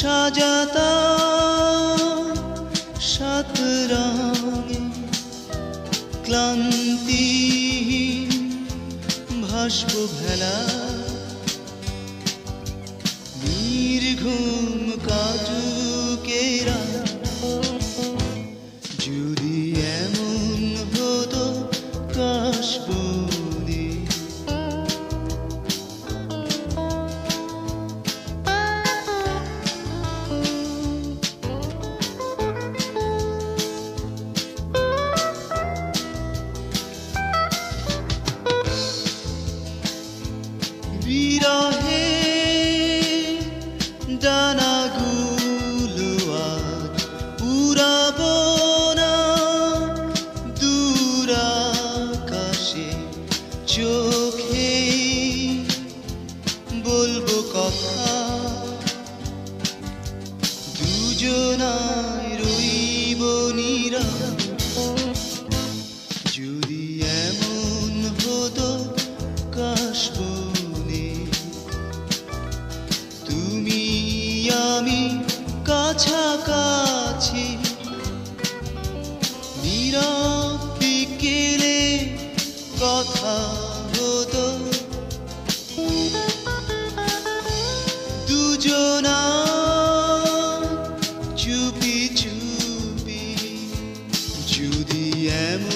সাজাতা সাত রঙে ক্লান্তি ভাসব ভেলা। নির্ঘুম কাজুকেরা যদি এমন হতো কাশবনে কথা। দুজনায় রইব নীরা যদি এমন হতো কাশবনে তুমি আমি কাছাকাছি যদি এমন হতো কাশবনে